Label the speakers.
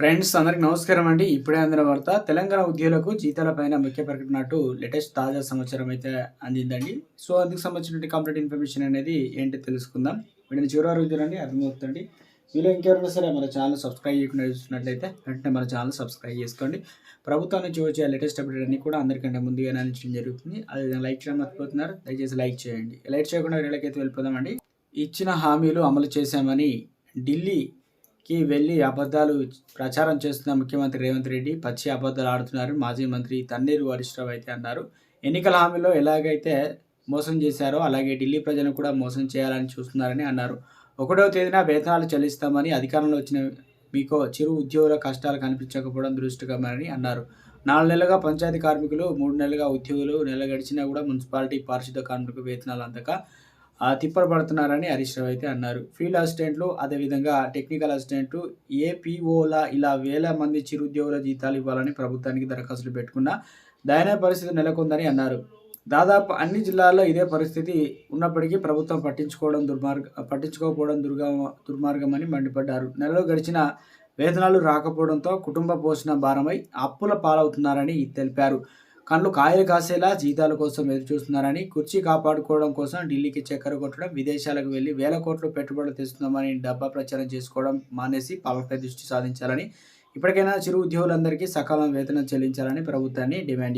Speaker 1: Friends అందరికి నమస్కారం అండి. ఇప్పుడే అందిన వార్త తెలంగాణ ఉద్యోగులకు జీతాల పైన ముఖ్య ప్రకటనట్టు లేటెస్ట్ తాజా సమాచారం అయితే అందిందండి. సో అందుకు సంబంధించిన కంప్లీట్ ఇన్ఫర్మేషన్ అనేది ఏంటో తెలుసుకుందాం. వీడిని చివరి వరకు చూడండి అర్థమవుతుంది మీలో ఇంకెవరైనా సరే మన ఛానల్ సబ్స్క్రైబ్ చేయకుండా చూసినట్లయితే వెంటనే మన ఛానల్ సబ్స్క్రైబ్ చేసుకోండి. ప్రభుత్వం నుంచి వచ్చే లేటెస్ట్ అప్డేట్ అన్ని కూడా అందరికంటే ముందుగా అందించడం జరుగుతుంది. అది లైక్ చేయడం మర్చిపోతున్నారు దయచేసి లైక్ చేయండి. లైక్ చేయకుండా వీళ్ళకైతే వెళ్ళిపోదామండి. ఇచ్చిన హామీలు అమలు చేశామని ఢిల్లీ కి వెళ్ళి అబద్ధాలు ప్రచారం చేస్తున్న ముఖ్యమంత్రి రేవంత్ రెడ్డి పచ్చి అబద్ధాలు ఆడుతున్నారు. మాజీ మంత్రి తన్నీరు హరీష్రావు అయితే అన్నారు. ఎన్నికల హామీలో ఎలాగైతే మోసం చేశారో అలాగే ఢిల్లీ ప్రజలను కూడా మోసం చేయాలని చూస్తున్నారని అన్నారు. ఒకటో తేదీన వేతనాలు చెల్లిస్తామని అధికారంలో వచ్చిన మీకు చిరు ఉద్యోగుల కష్టాలు కనిపించకపోవడం దృష్టికమని అన్నారు. నాలుగు నెలలుగా పంచాయతీ కార్మికులు మూడు నెలలుగా ఉద్యోగులు నెల గడిచినా కూడా మున్సిపాలిటీ పారిశుద్ధ కార్మికులకు వేతనాలు అందక ఆ, హరీష్ రావు అయితే అన్నారు. ఫీల్డ్ అసిస్టెంట్లు అదేవిధంగా టెక్నికల్ అసిస్టెంట్లు ఏపీఓల ఇలా వేల మంది చిరుద్యోగుల జీతాలు ఇవ్వాలని ప్రభుత్వానికి దరఖాస్తులు పెట్టుకున్న దయనీయ పరిస్థితి నెలకొందని అన్నారు. దాదాపు అన్ని జిల్లాల్లో ఇదే పరిస్థితి ఉన్నప్పటికీ ప్రభుత్వం పట్టించుకోవడం దుర్మార్గ పట్టించుకోకపోవడం దుర్గా దుర్మార్గమని మండిపడ్డారు. నెలలో గడిచిన వేతనాలు రాకపోవడంతో కుటుంబ పోషణ భారమై అప్పుల పాలవుతున్నారని తెలిపారు. కళ్ళు కాయలు కాసేలా జీతాల కోసం ఎదురు చూస్తున్నారని కుర్చీ కాపాడుకోవడం కోసం ఢిల్లీకి చక్కెర కొట్టడం విదేశాలకు వెళ్ళి వేల కోట్లు పెట్టుబడులు తెస్తున్నామని డబ్బా ప్రచారం చేసుకోవడం మానేసి పాలనపై దృష్టి సాధించాలని ఇప్పటికైనా చిరు ఉద్యోగులందరికీ సకాలం వేతనం చెల్లించాలని ప్రభుత్వాన్ని డిమాండ్